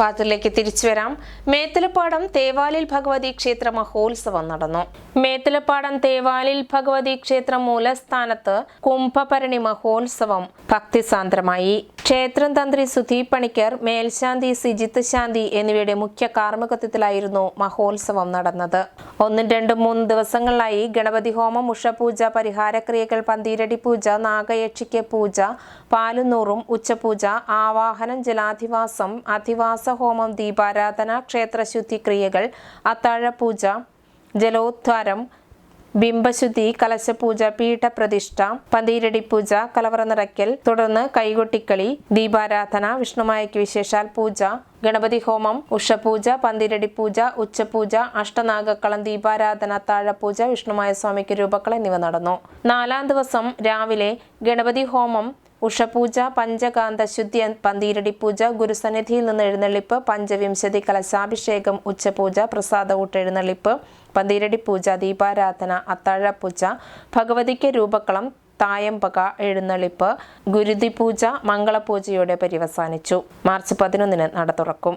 വാർത്തയിലേക്ക് തിരിച്ചു വരാം മേത്തലപ്പാടം തേവാലിൽ ഭഗവതി ക്ഷേത്ര മഹോത്സവം നടന്നു. മേത്തലപ്പാടം തേവാലിൽ ഭഗവതി ക്ഷേത്ര മൂലസ്ഥാനത്ത് കുംഭഭരണി മഹോത്സവം ഭക്തിസാന്ദ്രമായി. ക്ഷേത്രം തന്ത്രി സുധീ പണിക്കർ മേൽശാന്തി സിജിത്ത് ശാന്തി എന്നിവയുടെ മുഖ്യ കാർമ്മികത്വത്തിലായിരുന്നു മഹോത്സവം നടന്നത്. ഒന്നും രണ്ടും മൂന്ന് ദിവസങ്ങളിലായി ഗണപതി ഹോമം ഉഷപൂജ പരിഹാരക്രിയകൾ പന്തീരടി പൂജ നാഗയക്ഷിക്ക് പൂജ പാലുന്നൂറും ഉച്ചപൂജ ആവാഹനം ജലാധിവാസം അധിവാസ ഹോമം ദീപാരാധന ക്ഷേത്രശുദ്ധി ക്രിയകൾ അത്താഴപൂജ ജലോദ്ധാരം ബിംബശുദ്ധി കലശപൂജ പീഠപ്രതിഷ്ഠ പന്തീരടി പൂജ കലവറ നിറയ്ക്കൽ തുടർന്ന് കൈകൊട്ടിക്കളി ദീപാരാധന വിഷ്ണുമായയ്ക്ക് വിശേഷാൽ പൂജ ഗണപതി ഹോമം ഉഷപൂജ പന്തിരടി പൂജ ഉച്ചപൂജ അഷ്ടനാഗക്കളം ദീപാരാധന താഴപൂജ വിഷ്ണുമായ സ്വാമിക്ക് രൂപക്കൾ എന്നിവ നടന്നു. നാലാം ദിവസം രാവിലെ ഗണപതി ഹോമം ഉഷപൂജ പഞ്ചകാന്ത ശുദ്ധി പന്തീരടി പൂജ ഗുരുസന്നിധിയിൽ നിന്ന് എഴുന്നള്ളിപ്പ് പഞ്ചവിംശതി കലശാഭിഷേകം ഉച്ചപൂജ പ്രസാദ ഊട്ടെഴുന്നള്ളിപ്പ് പന്തീരടി പൂജ ദീപാരാധന അത്താഴപ്പൂജ ഭഗവതിക്ക് രൂപക്കളം തായമ്പക എഴുന്നള്ളിപ്പ് ഗുരുതി പൂജ മംഗളപൂജയോടെ പര്യവസാനിച്ചു മാർച്ച് പതിനൊന്നിന് നട തുറക്കും